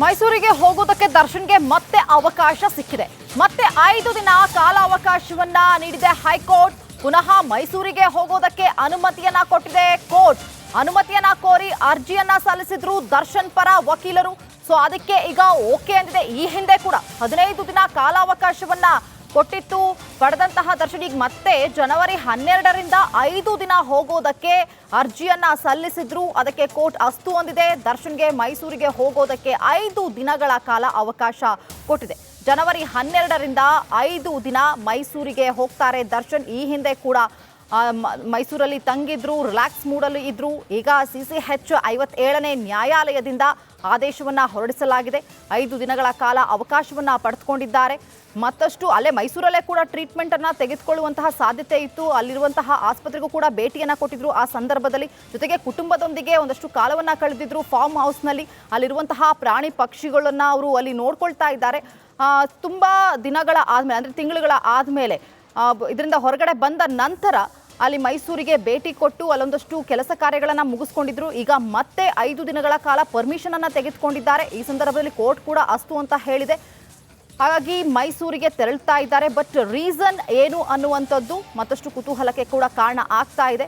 ಮೈಸೂರಿಗೆ ಹೋಗೋದಕ್ಕೆ ದರ್ಶನ್ಗೆ ಮತ್ತೆ ಅವಕಾಶ ಸಿಕ್ಕಿದೆ. ಮತ್ತೆ ಐದು ದಿನ ಕಾಲಾವಕಾಶವನ್ನ ನೀಡಿದೆ ಹೈಕೋರ್ಟ್. ಪುನಃ ಮೈಸೂರಿಗೆ ಹೋಗೋದಕ್ಕೆ ಅನುಮತಿಯನ್ನ ಕೊಟ್ಟಿದೆ ಕೋರ್ಟ್. ಅನುಮತಿಯನ್ನ ಕೋರಿ ಅರ್ಜಿಯನ್ನ ಸಲ್ಲಿಸಿದ್ರು ದರ್ಶನ್ ಪರ ವಕೀಲರು. ಸೊ, ಅದಕ್ಕೆ ಈಗ ಓಕೆ ಅಂದಿದೆ. ಈ ಹಿಂದೆ ಕೂಡ ಹದಿನೈದು ದಿನ ಕಾಲಾವಕಾಶವನ್ನ ಕೊಟ್ಟಿತ್ತು. ಪಡೆದಂತಹ ದರ್ಶನ್, ಈಗ ಮತ್ತೆ ಜನವರಿ ಹನ್ನೆರಡರಿಂದ ಐದು ದಿನ ಹೋಗೋದಕ್ಕೆ ಅರ್ಜಿಯನ್ನ ಸಲ್ಲಿಸಿದ್ರು. ಅದಕ್ಕೆ ಕೋರ್ಟ್ ಅಸ್ತು ಹೊಂದಿದೆ ದರ್ಶನ್ಗೆ ಮೈಸೂರಿಗೆ ಹೋಗೋದಕ್ಕೆ ಐದು ದಿನಗಳ ಕಾಲ ಅವಕಾಶ ಕೊಟ್ಟಿದೆ. ಜನವರಿ ಹನ್ನೆರಡರಿಂದ ಐದು ದಿನ ಮೈಸೂರಿಗೆ ಹೋಗ್ತಾರೆ ದರ್ಶನ್. ಈ ಹಿಂದೆ ಕೂಡ ಮೈಸೂರಲ್ಲಿ ತಂಗಿದ್ರು ರಿಲ್ಯಾಕ್ಸ್ ಮೂಡಲ್ಲಿ ಇದ್ರು. ಈಗ ಸಿ ಸಿ ಹೆಚ್ ಐವತ್ತೇಳನೇ ನ್ಯಾಯಾಲಯದಿಂದ ಆದೇಶವನ್ನು ಹೊರಡಿಸಲಾಗಿದೆ. ಐದು ದಿನಗಳ ಕಾಲ ಅವಕಾಶವನ್ನು ಪಡೆದುಕೊಂಡಿದ್ದಾರೆ. ಮತ್ತಷ್ಟು ಅಲ್ಲೇ ಮೈಸೂರಲ್ಲೇ ಕೂಡ ಟ್ರೀಟ್ಮೆಂಟನ್ನು ತೆಗೆದುಕೊಳ್ಳುವಂತಹ ಸಾಧ್ಯತೆ ಇತ್ತು. ಅಲ್ಲಿರುವಂತಹ ಆಸ್ಪತ್ರೆಗೂ ಕೂಡ ಭೇಟಿಯನ್ನು ಕೊಟ್ಟಿದ್ರು. ಆ ಸಂದರ್ಭದಲ್ಲಿ ಜೊತೆಗೆ ಕುಟುಂಬದೊಂದಿಗೆ ಒಂದಷ್ಟು ಕಾಲವನ್ನು ಕಳೆದಿದ್ರು ಫಾರ್ಮ್ ಹೌಸ್ನಲ್ಲಿ ಅಲ್ಲಿರುವಂತಹ ಪ್ರಾಣಿ ಪಕ್ಷಿಗಳನ್ನು ಅವರು ಅಲ್ಲಿ ನೋಡ್ಕೊಳ್ತಾ ಇದ್ದಾರೆ. ತುಂಬ ದಿನಗಳ ಆದಮೇಲೆ ಅಂದರೆ ತಿಂಗಳುಗಳ ಆದಮೇಲೆ ಇದರಿಂದ ಹೊರಗಡೆ ಬಂದ ನಂತರ ಅಲ್ಲಿ ಮೈಸೂರಿಗೆ ಭೇಟಿ ಕೊಟ್ಟು ಅಲ್ಲೊಂದಷ್ಟು ಕೆಲಸ ಕಾರ್ಯಗಳನ್ನು ಮುಗಿಸ್ಕೊಂಡಿದ್ರು. ಈಗ ಮತ್ತೆ ಐದು ದಿನಗಳ ಕಾಲ ಪರ್ಮಿಷನ್ ಅನ್ನು ತೆಗೆದುಕೊಂಡಿದ್ದಾರೆ. ಈ ಸಂದರ್ಭದಲ್ಲಿ ಕೋರ್ಟ್ ಕೂಡ ಅಸ್ತು ಅಂತ ಹೇಳಿದೆ. ಹಾಗಾಗಿ ಮೈಸೂರಿಗೆ ತೆರಳ್ತಾ ಇದ್ದಾರೆ. ಬಟ್ ರೀಸನ್ ಏನು ಅನ್ನುವಂಥದ್ದು ಮತ್ತಷ್ಟು ಕುತೂಹಲಕ್ಕೆ ಕೂಡ ಕಾರಣ ಆಗ್ತಾ ಇದೆ.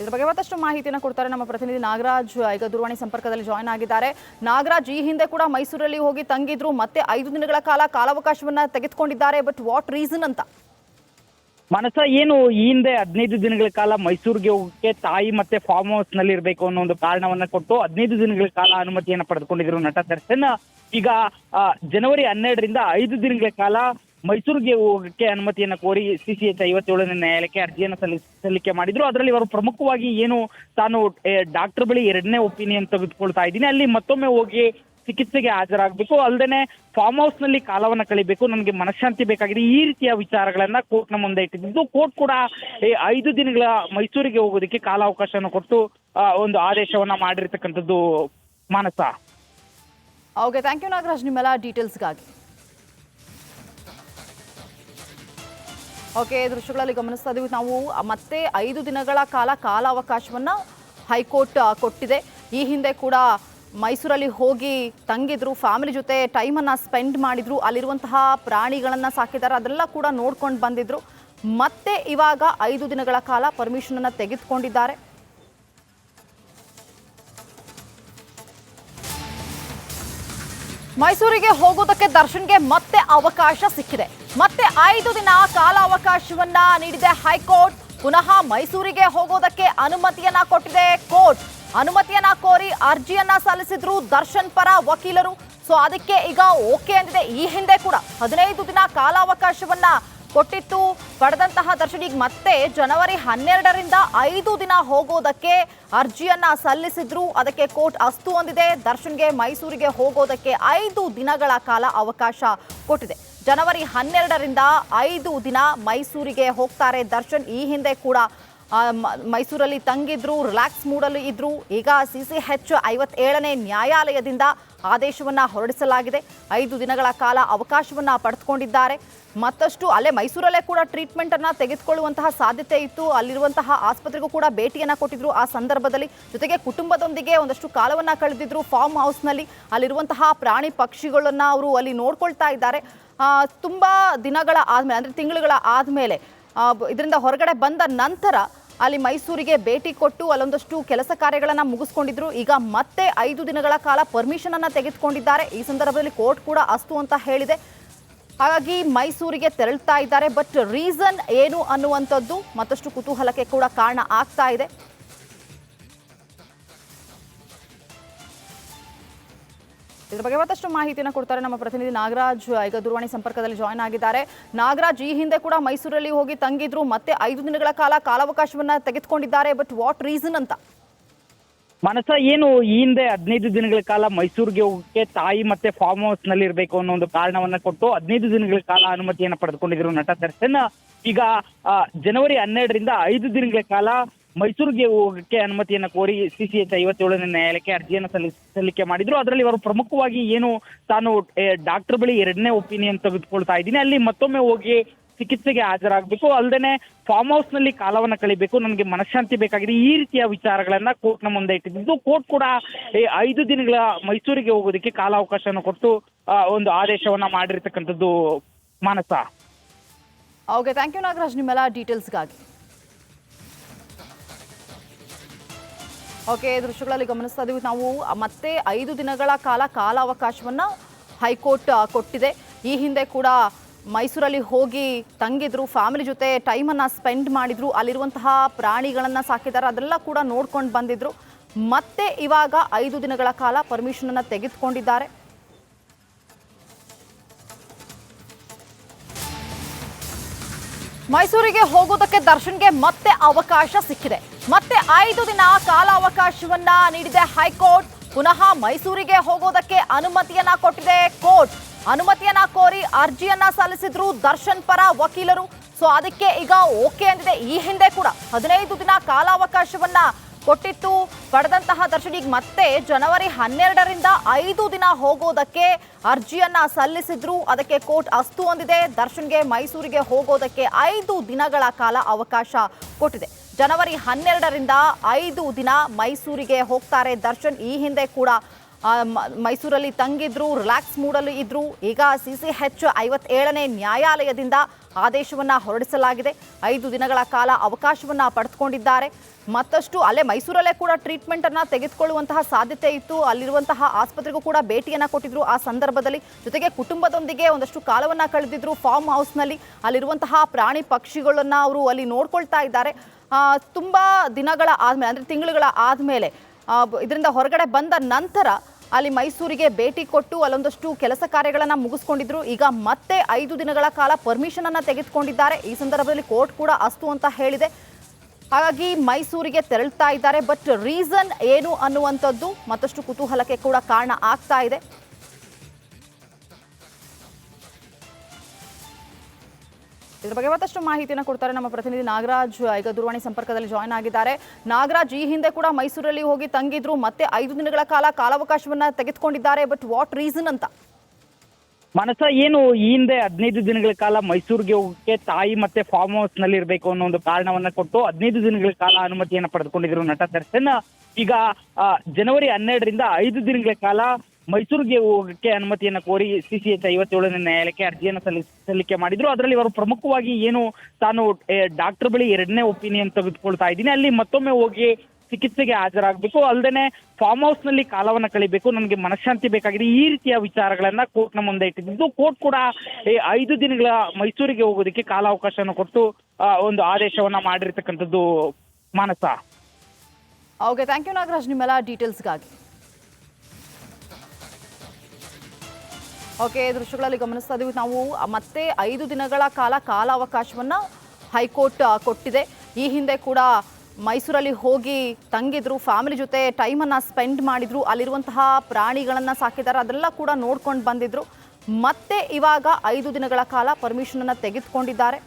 ಇದ್ರ ಬಗ್ಗೆ ಮತ್ತಷ್ಟು ಮಾಹಿತಿಯನ್ನು ಕೊಡ್ತಾರೆ ನಮ್ಮ ಪ್ರತಿನಿಧಿ ನಾಗರಾಜ್. ಈಗ ದೂರವಾಣಿ ಸಂಪರ್ಕದಲ್ಲಿ ಜಾಯ್ನ್ ಆಗಿದ್ದಾರೆ. ನಾಗರಾಜ್, ಈ ಹಿಂದೆ ಕೂಡ ಮೈಸೂರಲ್ಲಿ ಹೋಗಿ ತಂಗಿದ್ರು, ಮತ್ತೆ ಐದು ದಿನಗಳ ಕಾಲ ಕಾಲಾವಕಾಶವನ್ನ ತೆಗೆದುಕೊಂಡಿದ್ದಾರೆ. ಬಟ್ ವಾಟ್ ರೀಸನ್ ಅಂತ? ಮನಸ ಏನು ಈ ಹಿಂದೆ ಹದಿನೈದು ದಿನಗಳ ಕಾಲ ಮೈಸೂರಿಗೆ ಹೋಗಕ್ಕೆ ತಾಯಿ ಮತ್ತೆ ಫಾರ್ಮ್ ಹೌಸ್ನಲ್ಲಿ ಇರಬೇಕು ಅನ್ನೋ ಒಂದು ಕಾರಣವನ್ನ ಕೊಟ್ಟು ಹದಿನೈದು ದಿನಗಳ ಕಾಲ ಅನುಮತಿಯನ್ನು ಪಡೆದುಕೊಂಡಿದ್ರು ನಟ ದರ್ಶನ್. ಈಗ ಜನವರಿ ಹನ್ನೆರಡರಿಂದ ಐದು ದಿನಗಳ ಕಾಲ ಮೈಸೂರಿಗೆ ಹೋಗಕ್ಕೆ ಅನುಮತಿಯನ್ನ ಕೋರಿ ಸಿ ಸಿ ಎಚ್ ಐವತ್ತೇಳನೇ ನ್ಯಾಯಾಲಯಕ್ಕೆ ಅರ್ಜಿಯನ್ನ ಸಲ್ಲಿ ಸಲ್ಲಿಕೆ ಮಾಡಿದ್ರು. ಅದರಲ್ಲಿ ಅವರು ಪ್ರಮುಖವಾಗಿ ಏನು ತಾನು ಡಾಕ್ಟರ್ ಬಳಿ ಎರಡನೇ ಒಪಿನಿಯನ್ ತೆಗೆದುಕೊಳ್ತಾ ಇದ್ದೀನಿ. ಅಲ್ಲಿ ಮತ್ತೊಮ್ಮೆ ಹೋಗಿ ಚಿಕಿತ್ಸೆಗೆ ಹಾಜರಾಗಬೇಕು. ಅಲ್ಲದೆ ಫಾರ್ಮ್ ಹೌಸ್ನಲ್ಲಿ ಕಾಲವನ್ನ ಕಳಿಬೇಕು. ನನಗೆ ಮನಶಾಂತಿ ಬೇಕಾಗಿದೆ. ಈ ರೀತಿಯ ವಿಚಾರಗಳನ್ನ ಕೋರ್ಟ್ನ ಮುಂದೆ ಇಟ್ಟಿದ್ದು. ಕೋರ್ಟ್ ಕೂಡ ಐದು ದಿನಗಳ ಮೈಸೂರಿಗೆ ಹೋಗೋದಕ್ಕೆ ಕಾಲಾವಕಾಶವನ್ನು ಕೊಟ್ಟು ಒಂದು ಆದೇಶವನ್ನ ಮಾಡಿರ್ತಕ್ಕಂಥದ್ದು Manasa. Okay thank you Nagaraj. ನಿಮ್ಮೆಲ್ಲ ಡೀಟೇಲ್ಸ್ಗಾಗಿ ಓಕೆ, ದೃಶ್ಯಗಳಲ್ಲಿ ಗಮನಿಸ್ತಾ ಇದೀವಿ. ನಾವು ಮತ್ತೆ ಐದು ದಿನಗಳ ಕಾಲ ಕಾಲಾವಕಾಶವನ್ನು ಹೈಕೋರ್ಟ್ ಕೊಟ್ಟಿದೆ. ಈ ಹಿಂದೆ ಕೂಡ ಮೈಸೂರಲ್ಲಿ ಹೋಗಿ ತಂಗಿದ್ರು, ಫ್ಯಾಮಿಲಿ ಜೊತೆ ಟೈಮನ್ನು ಸ್ಪೆಂಡ್ ಮಾಡಿದ್ರು, ಅಲ್ಲಿರುವಂತಹ ಪ್ರಾಣಿಗಳನ್ನು ಸಾಕಿದ್ದಾರೆ, ಅದೆಲ್ಲ ಕೂಡ ನೋಡ್ಕೊಂಡು ಬಂದಿದ್ರು. ಮತ್ತೆ ಇವಾಗ ಐದು ದಿನಗಳ ಕಾಲ ಪರ್ಮಿಷನನ್ನು ತೆಗೆದುಕೊಂಡಿದ್ದಾರೆ. ಮೈಸೂರಿಗೆ ಹೋಗೋದಕ್ಕೆ ದರ್ಶನ್ಗೆ ಮತ್ತೆ ಅವಕಾಶ ಸಿಕ್ಕಿದೆ. ಮತ್ತೆ ಐದು ದಿನ ಕಾಲಾವಕಾಶವನ್ನ ನೀಡಿದೆ ಹೈಕೋರ್ಟ್. ಪುನಃ ಮೈಸೂರಿಗೆ ಹೋಗೋದಕ್ಕೆ ಅನುಮತಿಯನ್ನ ಕೊಟ್ಟಿದೆ ಕೋರ್ಟ್. ಅನುಮತಿಯನ್ನ ಕೋರಿ ಅರ್ಜಿಯನ್ನ ಸಲ್ಲಿಸಿದ್ರು ದರ್ಶನ್ ಪರ ವಕೀಲರು. ಸೊ, ಅದಕ್ಕೆ ಈಗ ಓಕೆ ಅಂದಿದೆ. ಈ ಹಿಂದೆ ಕೂಡ ಹದಿನೈದು ದಿನ ಕಾಲಾವಕಾಶವನ್ನ ಕೊಟ್ಟಿತ್ತು. ಪಡೆದಂತಹ ದರ್ಶನಿಗೆ ಮತ್ತೆ ಜನವರಿ ಹನ್ನೆರಡರಿಂದ ಐದು ದಿನ ಹೋಗೋದಕ್ಕೆ ಅರ್ಜಿಯನ್ನ ಸಲ್ಲಿಸಿದ್ರು. ಅದಕ್ಕೆ ಕೋರ್ಟ್ ಅಸ್ತು ಹೊಂದಿದೆ. ದರ್ಶನ್ಗೆ ಮೈಸೂರಿಗೆ ಹೋಗೋದಕ್ಕೆ ಐದು ದಿನಗಳ ಕಾಲ ಅವಕಾಶ ಕೊಟ್ಟಿದೆ. ಜನವರಿ ಹನ್ನೆರಡರಿಂದ ಐದು ದಿನ ಮೈಸೂರಿಗೆ ಹೋಗ್ತಾರೆ ದರ್ಶನ್. ಈ ಹಿಂದೆ ಕೂಡ ಮೈಸೂರಲ್ಲಿ ತಂಗಿದ್ರು, ರಿಲ್ಯಾಕ್ಸ್ ಮೂಡಲ್ಲಿ ಇದ್ರು. ಈಗ ಸಿ ಸಿ ಹೆಚ್ ಐವತ್ತೇಳನೇ ನ್ಯಾಯಾಲಯದಿಂದ ಆದೇಶವನ್ನ ಹೊರಡಿಸಲಾಗಿದೆ. ಐದು ದಿನಗಳ ಕಾಲ ಅವಕಾಶವನ್ನ ಪಡೆದುಕೊಂಡಿದ್ದಾರೆ. ಮತ್ತಷ್ಟು ಅಲ್ಲೇ ಮೈಸೂರಲ್ಲೇ ಕೂಡ ಟ್ರೀಟ್ಮೆಂಟ್ ಅನ್ನ ತೆಗೆದುಕೊಳ್ಳುವಂತಹ ಸಾಧ್ಯತೆ ಇತ್ತು. ಅಲ್ಲಿರುವಂತಹ ಆಸ್ಪತ್ರೆಗೂ ಕೂಡ ಭೇಟಿಯನ್ನ ಕೊಟ್ಟಿದ್ರು. ಆ ಸಂದರ್ಭದಲ್ಲಿ ಜೊತೆಗೆ ಕುಟುಂಬದೊಂದಿಗೆ ಒಂದಷ್ಟು ಕಾಲವನ್ನ ಕಳೆದಿದ್ರು ಫಾರ್ಮ್ ಹೌಸ್ನಲ್ಲಿ ಅಲ್ಲಿರುವಂತಹ ಪ್ರಾಣಿ ಪಕ್ಷಿಗಳನ್ನ ಅವರು ಅಲ್ಲಿ ನೋಡ್ಕೊಳ್ತಾ ಇದ್ದಾರೆ. ತುಂಬಾ ದಿನಗಳ ಆದ್ಮೇಲೆ ಅಂದ್ರೆ ತಿಂಗಳುಗಳ ಆದ್ಮೇಲೆ ಇದರಿಂದ ಹೊರಗಡೆ ಬಂದ ನಂತರ ಅಲ್ಲಿ ಮೈಸೂರಿಗೆ ಭೇಟಿ ಕೊಟ್ಟು ಅಲ್ಲೊಂದಷ್ಟು ಕೆಲಸ ಕಾರ್ಯಗಳನ್ನು ಮುಗಿಸ್ಕೊಂಡಿದ್ರು. ಈಗ ಮತ್ತೆ ಐದು ದಿನಗಳ ಕಾಲ ಪರ್ಮಿಷನ್ ಅನ್ನು ತೆಗೆದುಕೊಂಡಿದ್ದಾರೆ. ಈ ಸಂದರ್ಭದಲ್ಲಿ ಕೋರ್ಟ್ ಕೂಡ ಅಸ್ತು ಅಂತ ಹೇಳಿದೆ. ಹಾಗಾಗಿ ಮೈಸೂರಿಗೆ ತೆರಳ್ತಾ ಇದ್ದಾರೆ. ಬಟ್ ರೀಸನ್ ಏನು ಅನ್ನುವಂಥದ್ದು ಮತ್ತಷ್ಟು ಕುತೂಹಲಕ್ಕೆ ಕೂಡ ಕಾರಣ ಆಗ್ತಾ ಇದೆ. ಇದ್ರ ಬಗ್ಗೆ ಮತ್ತಷ್ಟು ಮಾಹಿತಿಯನ್ನು ಕೊಡ್ತಾರೆ ನಮ್ಮ ಪ್ರತಿನಿಧಿ ನಾಗರಾಜ್. ಈಗ ದೂರವಾಣಿ ಸಂಪರ್ಕದಲ್ಲಿ ಜಾಯ್ನ್ ಆಗಿದ್ದಾರೆ. ನಾಗರಾಜ್, ಈ ಹಿಂದೆ ಕೂಡ ಮೈಸೂರಲ್ಲಿ ಹೋಗಿ ತಂಗಿದ್ರು, ಮತ್ತೆ ಐದು ದಿನಗಳ ಕಾಲ ಕಾಲಾವಕಾಶವನ್ನ ತೆಗೆದುಕೊಂಡಿದ್ದಾರೆ. ಬಟ್ ವಾಟ್ ರೀಸನ್ ಅಂತ? ಮನಸ ಏನು ಈ ಹಿಂದೆ ಹದಿನೈದು ದಿನಗಳ ಕಾಲ ಮೈಸೂರಿಗೆ ಹೋಗಕ್ಕೆ ತಾಯಿ ಮತ್ತೆ ಫಾರ್ಮ್ ಹೌಸ್ನಲ್ಲಿ ಇರಬೇಕು ಅನ್ನೋ ಒಂದು ಕಾರಣವನ್ನ ಕೊಟ್ಟು ಹದಿನೈದು ದಿನಗಳ ಕಾಲ ಅನುಮತಿಯನ್ನು ಪಡೆದುಕೊಂಡಿದ್ರು ನಟ ದರ್ಶನ್. ಈಗ ಜನವರಿ ಹನ್ನೆರಡರಿಂದ ಐದು ದಿನಗಳ ಕಾಲ ಮೈಸೂರಿಗೆ ಹೋಗಕ್ಕೆ ಅನುಮತಿಯನ್ನ ಕೋರಿ ಸಿ ಸಿ ಎಚ್ ಐವತ್ತೇಳನೇ ನ್ಯಾಯಾಲಯಕ್ಕೆ ಅರ್ಜಿಯನ್ನ ಸಲ್ಲಿ ಸಲ್ಲಿಕೆ ಮಾಡಿದ್ರು. ಅದರಲ್ಲಿ ಅವರು ಪ್ರಮುಖವಾಗಿ ಏನು ತಾನು ಡಾಕ್ಟರ್ ಬಳಿ ಎರಡನೇ ಒಪಿನಿಯನ್ ತೆಗೆದುಕೊಳ್ತಾ ಇದ್ದೀನಿ. ಅಲ್ಲಿ ಮತ್ತೊಮ್ಮೆ ಹೋಗಿ ಚಿಕಿತ್ಸೆಗೆ ಹಾಜರಾಗಬೇಕು. ಅಲ್ಲದೆ ಫಾರ್ಮ್ ಹೌಸ್ನಲ್ಲಿ ಕಾಲವನ್ನ ಕಳಿಬೇಕು. ನನಗೆ ಮನಶಾಂತಿ ಬೇಕಾಗಿದೆ. ಈ ರೀತಿಯ ವಿಚಾರಗಳನ್ನ ಕೋರ್ಟ್ನ ಮುಂದೆ ಇಟ್ಟಿದ್ದು ಕೋರ್ಟ್ ಕೂಡ ಐದು ದಿನಗಳ ಮೈಸೂರಿಗೆ ಹೋಗೋದಕ್ಕೆ ಕಾಲಾವಕಾಶವನ್ನು ಕೊಟ್ಟು ಒಂದು ಆದೇಶವನ್ನ ಮಾಡಿರ್ತಕ್ಕಂಥದ್ದು Manasa. Okay thank you Nagaraj. ನಿಮ್ಮೆಲ್ಲ ಡೀಟೇಲ್ಸ್ಗಾಗಿ ಓಕೆ, ದೃಶ್ಯಗಳಲ್ಲಿ ಗಮನಿಸ್ತಾ ಇದೀವಿ. ನಾವು ಮತ್ತೆ ಐದು ದಿನಗಳ ಕಾಲ ಕಾಲಾವಕಾಶವನ್ನು ಹೈಕೋರ್ಟ್ ಕೊಟ್ಟಿದೆ. ಈ ಹಿಂದೆ ಕೂಡ ಮೈಸೂರಲ್ಲಿ ಹೋಗಿ ತಂಗಿದ್ರು, ಫ್ಯಾಮಿಲಿ ಜೊತೆ ಟೈಮನ್ನು ಸ್ಪೆಂಡ್ ಮಾಡಿದ್ರು, ಅಲ್ಲಿರುವಂತಹ ಪ್ರಾಣಿಗಳನ್ನು ಸಾಕಿದ್ದಾರೆ, ಅದೆಲ್ಲ ಕೂಡ ನೋಡ್ಕೊಂಡು ಬಂದಿದ್ರು. ಮತ್ತೆ ಇವಾಗ ಐದು ದಿನಗಳ ಕಾಲ ಪರ್ಮಿಷನನ್ನು ತೆಗೆದುಕೊಂಡಿದ್ದಾರೆ. ಮೈಸೂರಿಗೆ ಹೋಗೋದಕ್ಕೆ ದರ್ಶನ್ಗೆ ಮತ್ತೆ ಅವಕಾಶ ಸಿಕ್ಕಿದೆ. ಮತ್ತೆ ಐದು ದಿನ ಕಾಲಾವಕಾಶವನ್ನ ನೀಡಿದೆ ಹೈಕೋರ್ಟ್. ಪುನಃ ಮೈಸೂರಿಗೆ ಹೋಗೋದಕ್ಕೆ ಅನುಮತಿಯನ್ನ ಕೊಟ್ಟಿದೆ ಕೋರ್ಟ್. ಅನುಮತಿಯನ್ನ ಕೋರಿ ಅರ್ಜಿಯನ್ನ ಸಲ್ಲಿಸಿದ್ರು ದರ್ಶನ್ ಪರ ವಕೀಲರು. ಸೊ, ಅದಕ್ಕೆ ಈಗ ಓಕೆ ಅಂದಿದೆ. ಈ ಹಿಂದೆ ಕೂಡ ಹದಿನೈದು ದಿನ ಕಾಲಾವಕಾಶವನ್ನ ಕೊಟ್ಟಿತ್ತು. ಪಡೆದಂತಹ ದರ್ಶನಿಗೆ ಮತ್ತೆ ಜನವರಿ ಹನ್ನೆರಡರಿಂದ ಐದು ದಿನ ಹೋಗೋದಕ್ಕೆ ಅರ್ಜಿಯನ್ನ ಸಲ್ಲಿಸಿದ್ರು. ಅದಕ್ಕೆ ಕೋರ್ಟ್ ಅಸ್ತು ಹೊಂದಿದೆ. ದರ್ಶನ್ಗೆ ಮೈಸೂರಿಗೆ ಹೋಗೋದಕ್ಕೆ ಐದು ದಿನಗಳ ಕಾಲ ಅವಕಾಶ ಕೊಟ್ಟಿದೆ. ಜನವರಿ ಹನ್ನೆರಡರಿಂದ ಐದು ದಿನ ಮೈಸೂರಿಗೆ ಹೋಗ್ತಾರೆ ದರ್ಶನ್. ಈ ಹಿಂದೆ ಕೂಡ ಮೈಸೂರಲ್ಲಿ ತಂಗಿದ್ರು ರಿಲ್ಯಾಕ್ಸ್ ಮೂಡಲ್ಲಿ ಇದ್ರು. ಈಗ ಸಿ ಸಿ ಹೆಚ್ ಐವತ್ತೇಳನೇ ನ್ಯಾಯಾಲಯದಿಂದ ಆದೇಶವನ್ನು ಹೊರಡಿಸಲಾಗಿದೆ. ಐದು ದಿನಗಳ ಕಾಲ ಅವಕಾಶವನ್ನು ಪಡೆದುಕೊಂಡಿದ್ದಾರೆ. ಮತ್ತಷ್ಟು ಅಲ್ಲೇ ಮೈಸೂರಲ್ಲೇ ಕೂಡ ಟ್ರೀಟ್ಮೆಂಟನ್ನು ತೆಗೆದುಕೊಳ್ಳುವಂತಹ ಸಾಧ್ಯತೆ ಇತ್ತು. ಅಲ್ಲಿರುವಂತಹ ಆಸ್ಪತ್ರೆಗೂ ಕೂಡ ಭೇಟಿಯನ್ನು ಕೊಟ್ಟಿದ್ರು. ಆ ಸಂದರ್ಭದಲ್ಲಿ ಜೊತೆಗೆ ಕುಟುಂಬದೊಂದಿಗೆ ಒಂದಷ್ಟು ಕಾಲವನ್ನು ಕಳೆದಿದ್ರು ಫಾರ್ಮ್ ಹೌಸ್ನಲ್ಲಿ ಅಲ್ಲಿರುವಂತಹ ಪ್ರಾಣಿ ಪಕ್ಷಿಗಳನ್ನು ಅವರು ಅಲ್ಲಿ ನೋಡ್ಕೊಳ್ತಾ ಇದ್ದಾರೆ. ತುಂಬ ದಿನಗಳ ಆದಮೇಲೆ ಅಂದರೆ ತಿಂಗಳುಗಳ ಆದ್ಮೇಲೆ ಇದರಿಂದ ಹೊರಗಡೆ ಬಂದ ನಂತರ ಅಲ್ಲಿ ಮೈಸೂರಿಗೆ ಭೇಟಿ ಕೊಟ್ಟು ಅಲ್ಲೊಂದಷ್ಟು ಕೆಲಸ ಕಾರ್ಯಗಳನ್ನು ಮುಗಿಸ್ಕೊಂಡಿದ್ರು. ಈಗ ಮತ್ತೆ ಐದು ದಿನಗಳ ಕಾಲ ಪರ್ಮಿಷನನ್ನು ತೆಗೆದುಕೊಂಡಿದ್ದಾರೆ. ಈ ಸಂದರ್ಭದಲ್ಲಿ ಕೋರ್ಟ್ ಕೂಡ ಅಸ್ತು ಅಂತ ಹೇಳಿದೆ. ಹಾಗಾಗಿ ಮೈಸೂರಿಗೆ ತೆರಳ್ತಾ ಇದ್ದಾರೆ. ಬಟ್ ರೀಸನ್ ಏನು ಅನ್ನುವಂಥದ್ದು ಮತ್ತಷ್ಟು ಕುತೂಹಲಕ್ಕೆ ಕೂಡ ಕಾರಣ ಆಗ್ತಾ ಇದೆ. ಇದ್ರ ಬಗ್ಗೆ ಮತ್ತಷ್ಟು ಮಾಹಿತಿಯನ್ನು ಕೊಡ್ತಾರೆ ನಮ್ಮ ಪ್ರತಿನಿಧಿ ನಾಗರಾಜ್, ಈಗ ದೂರವಾಣಿ ಸಂಪರ್ಕದಲ್ಲಿ ಜಾಯ್ನ್ ಆಗಿದ್ದಾರೆ. ನಾಗರಾಜ್, ಈ ಹಿಂದೆ ಕೂಡ ಮೈಸೂರಲ್ಲಿ ಹೋಗಿ ತಂಗಿದ್ರು, ಮತ್ತೆ ಐದು ದಿನಗಳ ಕಾಲ ಕಾಲಾವಕಾಶವನ್ನ ತೆಗೆದುಕೊಂಡಿದ್ದಾರೆ ಬಟ್ ವಾಟ್ ರೀಸನ್ ಅಂತ? ಮನಸ ಏನು ಈ ಹಿಂದೆ ಹದಿನೈದು ದಿನಗಳ ಕಾಲ ಮೈಸೂರಿಗೆ ಹೋಗಕ್ಕೆ ತಾಯಿ ಮತ್ತೆ ಫಾರ್ಮ್ ಹೌಸ್ನಲ್ಲಿ ಇರಬೇಕು ಅನ್ನೋ ಒಂದು ಕಾರಣವನ್ನ ಕೊಟ್ಟು ಹದಿನೈದು ದಿನಗಳ ಕಾಲ ಅನುಮತಿಯನ್ನ ಪಡೆದುಕೊಂಡಿದ್ರು ನಟ ದರ್ಶನ್. ಈಗ ಜನವರಿ ಹನ್ನೆರಡರಿಂದ ಐದು ದಿನಗಳ ಕಾಲ ಮೈಸೂರಿಗೆ ಹೋಗಕ್ಕೆ ಅನುಮತಿಯನ್ನ ಕೋರಿ ಸಿಸಿಎಚ್ ಐವತ್ತೇಳನೇ ನ್ಯಾಯಾಲಯಕ್ಕೆ ಅರ್ಜಿಯನ್ನು ಸಲ್ಲಿ ಸಲ್ಲಿಕೆ ಮಾಡಿದ್ರು. ಅದರಲ್ಲಿ ಅವರು ಪ್ರಮುಖವಾಗಿ ಏನು ತಾನು ಡಾಕ್ಟರ್ ಬಳಿ ಎರಡನೇ ಒಪಿನಿಯನ್ ತೆಗೆದುಕೊಳ್ತಾ ಇದ್ದೀನಿ. ಅಲ್ಲಿ ಮತ್ತೊಮ್ಮೆ ಹೋಗಿ ಚಿಕಿತ್ಸೆಗೆ ಹಾಜರಾಗಬೇಕು. ಅಲ್ಲದೆ ಫಾರ್ಮ್ ಹೌಸ್ನಲ್ಲಿ ಕಾಲವನ್ನ ಕಳಿಬೇಕು. ನನಗೆ ಮನಶಾಂತಿ ಬೇಕಾಗಿದೆ. ಈ ರೀತಿಯ ವಿಚಾರಗಳನ್ನ ಕೋರ್ಟ್ನ ಮುಂದೆ ಇಟ್ಟಿದ್ದು ಕೋರ್ಟ್ ಕೂಡ ಐದು ದಿನಗಳ ಮೈಸೂರಿಗೆ ಹೋಗೋದಕ್ಕೆ ಕಾಲಾವಕಾಶವನ್ನು ಕೊಟ್ಟು ಒಂದು ಆದೇಶವನ್ನ ಮಾಡಿರ್ತಕ್ಕಂಥದ್ದು Manasa. Okay thank you Nagaraj. ನಿಮ್ಮೆಲ್ಲ ಡೀಟೇಲ್ಸ್ಗಾಗಿ ಓಕೆ, ದೃಶ್ಯಗಳಲ್ಲಿ ಗಮನಿಸ್ತಾ ಇದೀವಿ. ನಾವು ಮತ್ತೆ ಐದು ದಿನಗಳ ಕಾಲ ಕಾಲಾವಕಾಶವನ್ನು ಹೈಕೋರ್ಟ್ ಕೊಟ್ಟಿದೆ. ಈ ಹಿಂದೆ ಕೂಡ ಮೈಸೂರಲ್ಲಿ ಹೋಗಿ ತಂಗಿದ್ರು, ಫ್ಯಾಮಿಲಿ ಜೊತೆ ಟೈಮನ್ನು ಸ್ಪೆಂಡ್ ಮಾಡಿದ್ರು, ಅಲ್ಲಿರುವಂತಹ ಪ್ರಾಣಿಗಳನ್ನು ಸಾಕಿದ್ದಾರೆ, ಅದೆಲ್ಲ ಕೂಡ ನೋಡ್ಕೊಂಡು ಬಂದಿದ್ರು. ಮತ್ತೆ ಇವಾಗ ಐದು ದಿನಗಳ ಕಾಲ ಪರ್ಮಿಷನನ್ನು ತೆಗೆದುಕೊಂಡಿದ್ದಾರೆ.